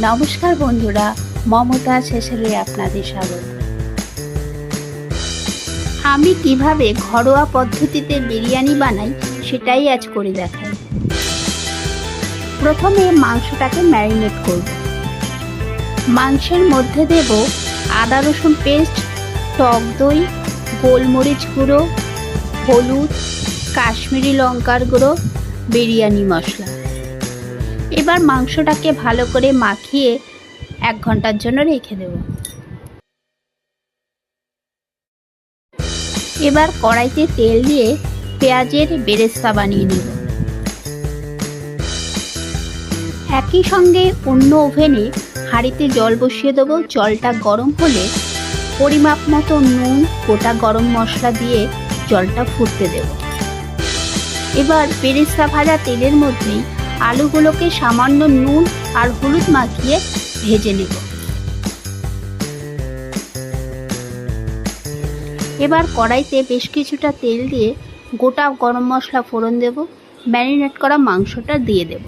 নমস্কার বন্ধুরা, মমতা শেষে আপনাদের স্বাগত। আমি কীভাবে ঘরোয়া পদ্ধতিতে বিরিয়ানি বানাই সেটাই আজ করে দেখাই। প্রথমে মাংসটাকে ম্যারিনেট করব। মাংসের মধ্যে দেব আদা রসুন পেস্ট, টক দই, গোলমরিচ গুঁড়ো, হলুদ, কাশ্মীরি লঙ্কার গুঁড়ো, বিরিয়ানি মশলা। এবার মাংসটাকে ভালো করে মাখিয়ে এক ঘণ্টার জন্য রেখে দেব। এবার কড়াইতে তেল দিয়ে পেঁয়াজের বেরেস্তা বানিয়ে নেব। একই সঙ্গে অন্য ওভেনে হাঁড়িতে জল বসিয়ে দেবো। জলটা গরম হলে পরিমাপ মতো নুন, গোটা গরম মশলা দিয়ে জলটা ফুটতে দেব। এবার বেরেস্তা ভাজা তেলের মধ্যেই আলুগুলোকে সামান্য নুন আর হলুদ মাখিয়ে ভেজে নেব। এবার কড়াইতে বেশ কিছুটা তেল দিয়ে গোটা গরম মশলা ফোড়ন দেব, ম্যারিনেট করা মাংসটা দিয়ে দেব।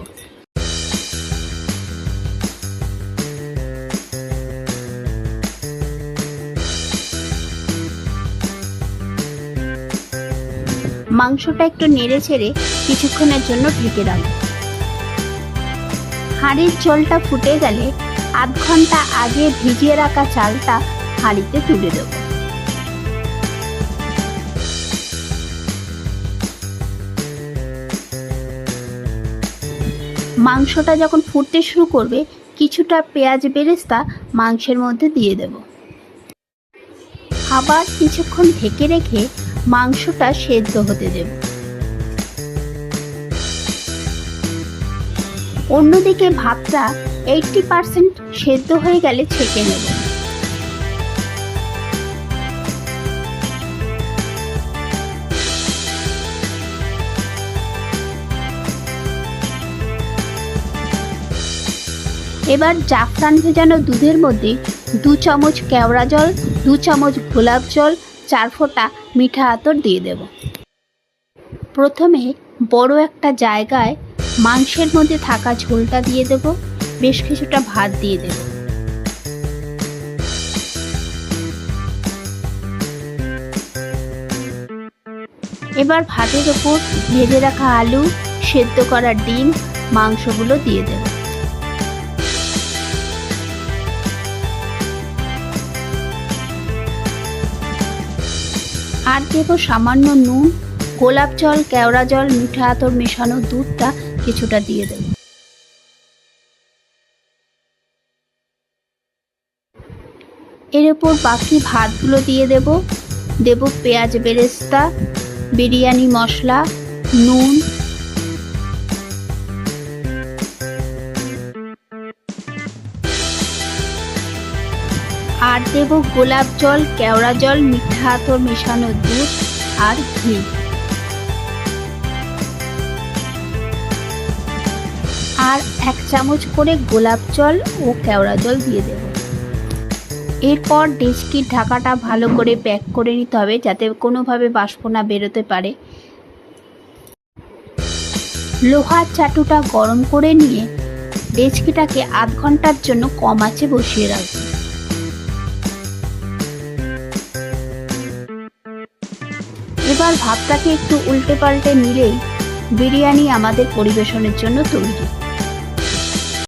মাংসটা একটু নেড়ে ছেড়ে কিছুক্ষণের জন্য ঢেকে রাখব। হাঁড়ির জলটা ফুটে গেলে আধ ঘণ্টা আগে ভিজিয়ে রাখা চালটা হাঁড়িতে তুলে দেব। মাংসটা যখন ফুটতে শুরু করবে, কিছুটা পেঁয়াজ বেরেস্তা মাংসের মধ্যে দিয়ে দেব। আবার কিছুক্ষণ ঢেকে রেখে মাংসটা সেদ্ধ হতে দেব। অন্যদিকে ভাতটা এইটটি পারসেন্ট সেদ্ধ হয়ে গেলে ছেঁকে নেব। এবার জাফরান ভেজানো দুধের মধ্যে দু চামচ কেওড়া জল, দু চামচ গোলাপ জল, চার ফোঁটা মিঠা আতর দিয়ে দেব। প্রথমে বড় একটা জায়গায় মাংসের মধ্যে থাকা ঝোলটা দিয়ে দেব, বেশ কিছুটা ভাত দিয়ে দেব। এবার ভাতের ওপর ভেজে রাখা আলু, সেদ্ধ করা ডিম, মাংসগুলো দিয়ে দেব। আর দেব সামান্য নুন, গোলাপ জল, কেওড়া জল, মিঠা আতর মেশানো দুধটা কিছুটা দিয়ে দেব। এর উপর বাকি ভাতগুলো দিয়ে দেব। দেব পেঁয়াজ বেরেস্তা, বিরিয়ানি মশলা, নুন। আর দেব গোলাপ জল, কেওড়া জল, মিঠা আতর মেশানো দুধ আর ঘি। আর এক চামচ করে গোলাপ জল ও কেওড়া জল দিয়ে দেব। এরপর ডেচকির ঢাকাটা ভালো করে প্যাক করে নিতে হবে যাতে কোনোভাবে বাষ্প না বেরোতে পারে। লোহার চাটুটা গরম করে নিয়ে ডেচকিটাকে আধ ঘণ্টার জন্য কম আঁচে বসিয়ে রাখব। এবার ভাতটাকে একটু উল্টে পাল্টে নিলেই বিরিয়ানি আমাদের পরিবেশনের জন্য তৈরি।